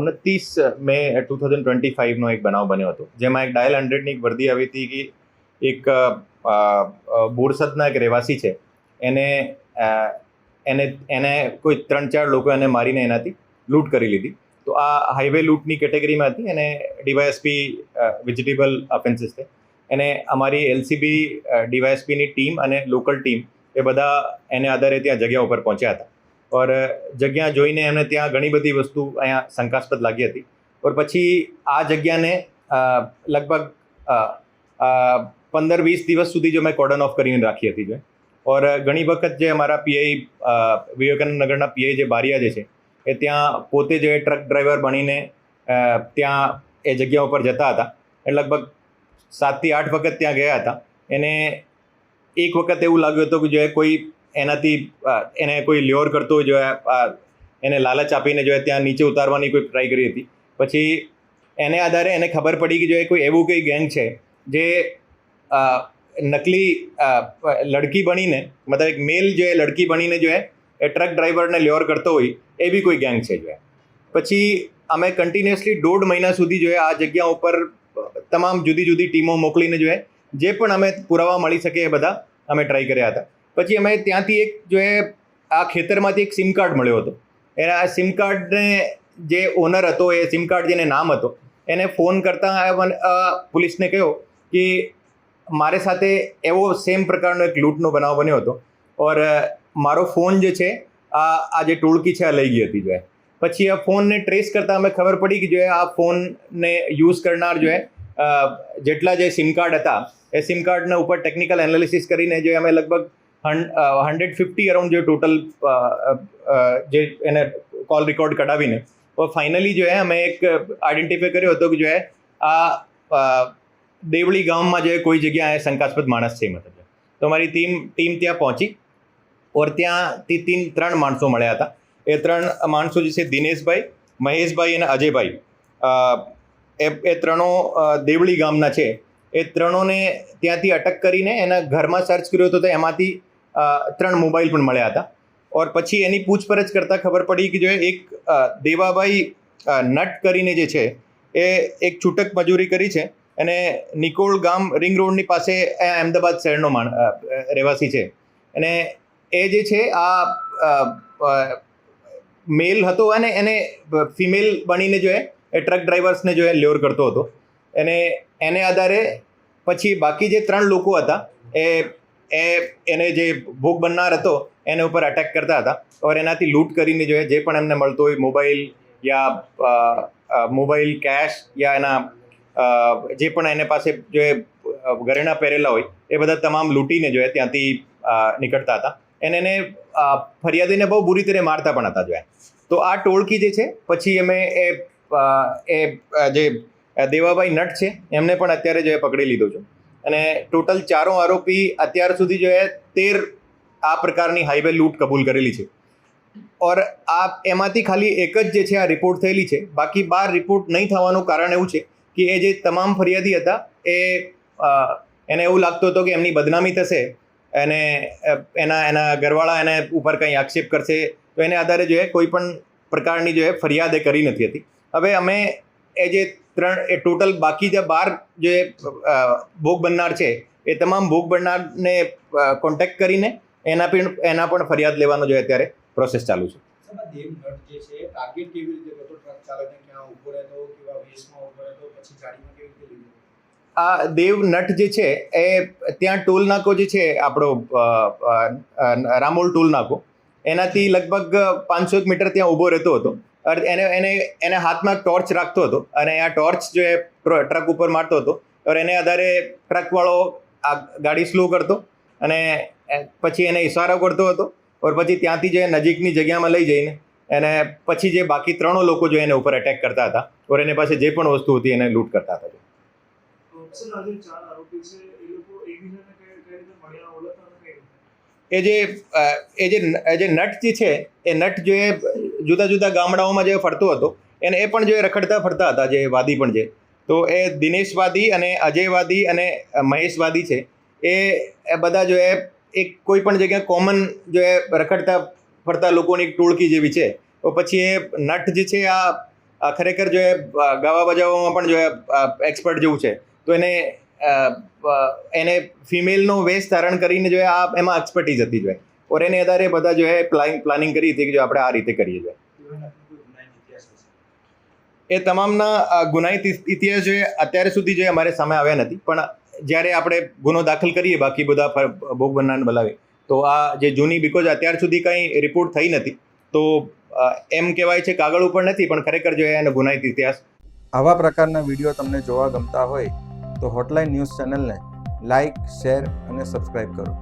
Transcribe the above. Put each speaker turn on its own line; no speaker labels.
ઉનત્રીસ May two thousand twenty ફાઇવનો એક બનાવ બન્યો હતો, જેમાં એક ડાયલ હંડ્રેડની એક વર્દી આવી હતી કે એક બોરસદના એક રહેવાસી છે. એને એને એને કોઈ ત્રણ ચાર લોકો એને મારીને એનાથી લૂંટ કરી લીધી. તો આ હાઈવે લૂંટની કેટેગરીમાં હતી અને ડીવાયએસપી વેજીટેબલ ઓફેન્સીસ છે. એને અમારી એલસીબી ડીવાયએસપીની ટીમ અને લોકલ ટીમ એ બધા એને આધારે ત્યાં જગ્યા ઉપર પહોંચ્યા હતા. ઓર જગ્યા જોઈને એમને ત્યાં ઘણી બધી વસ્તુ અહીંયા શંકાસ્પદ લાગી હતી. ઓર પછી આ જગ્યાને લગભગ પંદર વીસ દિવસ સુધી જો મેં કોર્ડન ઓફ કરીને રાખી હતી જો. ઓર ઘણી વખત જે અમારા પીઆઈ વિવેકાનંદ નગરના પીઆઈ જે બારિયા જે છે, એ ત્યાં પોતે જે ટ્રક ડ્રાઈવર બનીને ત્યાં એ જગ્યા ઉપર જતા હતા. એ લગભગ સાતથી આઠ વખત ત્યાં ગયા હતા. એને એક વખત એવું લાગ્યું હતું કે જે કોઈ એનાથી એને કોઈ લ્યોર કરતો હોય, જો એને લાલચ આપીને જો ત્યાં નીચે ઉતારવાની કોઈ ટ્રાય કરી હતી. પછી એને આધારે એને ખબર પડી કે જો એ કોઈ એવું કોઈ ગેંગ છે, જે નકલી લડકી બનીને, મતલબ એક મેલ જો એ લડકી બનીને જો એ એ ટ્રક ડ્રાઈવરને લ્યોર કરતો હોય, એ બી કોઈ ગેંગ છે જો પછી અમે કન્ટિન્યુઅસલી દોઢ મહિના સુધી જો આ જગ્યા ઉપર તમામ જુદી જુદી ટીમો મોકલીને જો જે પણ અમે પુરાવા મળી શકે એ બધા અમે ટ્રાય કર્યા હતા. પછી અમે ત્યાંથી એક જો એ આ ખેતરમાંથી એક સિમ કાર્ડ મળ્યો હતો. એના આ સિમ કાર્ડને જે ઓનર હતો, એ સિમ કાર્ડ જેને નામ હતો, એને ફોન કરતાં પોલીસને કહ્યો કે મારે સાથે એવો સેમ પ્રકારનો એક લૂંટનો બનાવ બન્યો હતો. ઓર મારો ફોન જે છે, આ આ જે ટોળકી છે, આ લઈ ગઈ હતી જો પછી આ ફોનને ટ્રેસ કરતાં અમે ખબર પડી કે જો આ ફોનને યુઝ કરનાર જો જેટલા જે સિમ કાર્ડ હતા, એ સિમ કાર્ડના ઉપર ટેકનિકલ એનાલિસિસ કરીને જે અમે લગભગ હંડ્રેડ ફિફ્ટી અરાઉન્ડ જે ટોટલ જે એને કોલ રેકોર્ડ કઢાવીને. ફાઇનલી જો એ અમે એક આઈડેન્ટિફાઈ કર્યો હતો કે જો એ આ દેવળી ગામમાં જે કોઈ જગ્યાએ શંકાસ્પદ માણસ છે, મતલબ તો અમારી ટીમ ટીમ ત્યાં પહોંચી. ઓર ત્યાંથી તીન, ત્રણ માણસો મળ્યા હતા. એ ત્રણ માણસો જે છે, દિનેશભાઈ, મહેશભાઈ અને અજયભાઈ. એ એ ત્રણો દેવળી ગામના છે. એ ત્રણોને ત્યાંથી અટક કરીને એના ઘરમાં સર્ચ કર્યો હતો તો એમાંથી ત્રણ મોબાઈલ પણ મળ્યા હતા. ઓર પછી એની પૂછપરછ કરતાં ખબર પડી કે જો એક દેવાભાઈ નટ કરીને જે છે, એ એક છૂટક મજૂરી કરી છે અને નિકોળ ગામ રિંગ રોડની પાસે અમદાવાદ શહેરનો માણ રહેવાસી છે. અને એ જે છે, આ મેલ હતો અને એને ફિમેલ બનીને જો એ ટ્રક ડ્રાઈવર્સને જો એ લ્યોર કરતો હતો. અને એને આધારે પછી બાકી જે ત્રણ લોકો હતા, એ એ એને જે ભોગ બનનાર હતો, એને ઉપર અટેક કરતા હતા. ઓર એનાથી લૂંટ કરીને જો જે પણ એમને મળતો હોય મોબાઈલ યા મોબાઈલ કેશ યા એના જે પણ એને પાસે જો ઘરેણા પહેરેલા હોય, એ બધા તમામ લૂંટીને જો ત્યાંથી નીકળતા હતા. એને એને ફરિયાદીને બહુ બુરી રીતે મારતા પણ હતા જોયા તો આ ટોળકી જે છે, પછી અમે એ એ જે દેવાભાઈ નટ છે, એમને પણ અત્યારે જો એ પકડી લીધો છે. અને ટોટલ ચારો આરોપી અત્યાર સુધી જો એ તેર આ પ્રકારની હાઈવે લૂંટ કબૂલ કરેલી છે. ઓર આ એમાંથી ખાલી એક જ જે છે, આ રિપોર્ટ થયેલી છે. બાકી બાર રિપોર્ટ નહીં થવાનું કારણ એવું છે કે એ જે તમામ ફરિયાદી હતા, એ એને એવું લાગતું હતું કે એમની બદનામી થશે અને એના એના ઘરવાળા એને ઉપર કંઈ આક્ષેપ કરશે. તો એને આધારે જો એ કોઈ પણ પ્રકારની જો એ ફરિયાદ એ કરી નથી હતી. હવે અમે એ જે ત્રણ એ ટોટલ બાકી જે બાર જે ભોગ બનનાર છે એ તમામ ભોગ બનનારને કોન્ટેક્ટ કરીને એના પણ એના પણ ફરિયાદ લેવાનો જે અત્યારે પ્રોસેસ ચાલુ છે.
આ દેવ નટ જે છે
એ ત્યાં ટોલ નાકો જે છે આપણો રામોલ ટોલ નાકો એનાથી લગભગ પાંચસો એક મીટર ત્યાં ઊભો રહેતો હતો. એને એને એને હાથમાં ટોર્ચ રાખતો હતો અને આ ટોર્ચ જે ટ્ર- ટ્રક ઉપર મારતો હતો और એને આધારે ટ્રકવાળો આ ગાડી સ્લો કરતો અને પછી એને ઇશારો કરતો હતો ઓર પછી ત્યાંથી જે નજીકની જગ્યામાં લઈ જઈને એને પછી જે બાકી ત્રણો લોકો જો એને ઉપર એટેક કરતા હતા ઓર એની પાસે જે પણ વસ્તુ હતી એને લૂંટ કરતા હતા
એ?
એ જે એ જે એ જે નટ જે છે એ નટ જે જુદા જુદા ગામડાઓમાં જે ફરતો હતો, એને એ પણ જે રખડતા ફરતા હતા, જે વાદી પણ છે તો એ દિનેશવાદી અને અજયવાદી અને મહેશવાદી છે, એ એ બધા જો એ, એક કોઈ પણ જગ્યાએ કોમન જો એ રખડતા ફરતા લોકોની એક ટોળકી જેવી છે, તો પછી એ નટ જે છે આ ખરેખર જો એ ગાવા બજાવવામાં પણ જો એ એક્સપર્ટ જેવું છે, તો એને એને ફિમેલનો વેશ ધારણ કરીને જો આ, એમાં એક્સપર્ટીઝ હતી જોઈએ ઓર એને આધારે બધા જો એ પ્લાનિંગ કરી હતી કે જો આપણે આ રીતે કરીએ
હશે
એ તમામના ગુનાહિત ઇતિહાસ જે અત્યારે સુધી જે અમારે સામે આવ્યા નથી. પણ જ્યારે આપણે ગુનો દાખલ કરીએ, બાકી બધા ભોગ બનનારને બોલાવી તો આ જે જૂની બિકોઝ અત્યાર સુધી કંઈ રિપોર્ટ થઈ નથી, તો એમ કહેવાય છે કાગળ ઉપર નથી, પણ ખરેખર જો એનો ગુનાહિત ઇતિહાસ.
આવા પ્રકારના વીડિયો તમને જોવા ગમતા હોય, તો હોટલાઇન ન્યૂઝ ચેનલને લાઇક શેર અને સબસ્ક્રાઈબ કરો.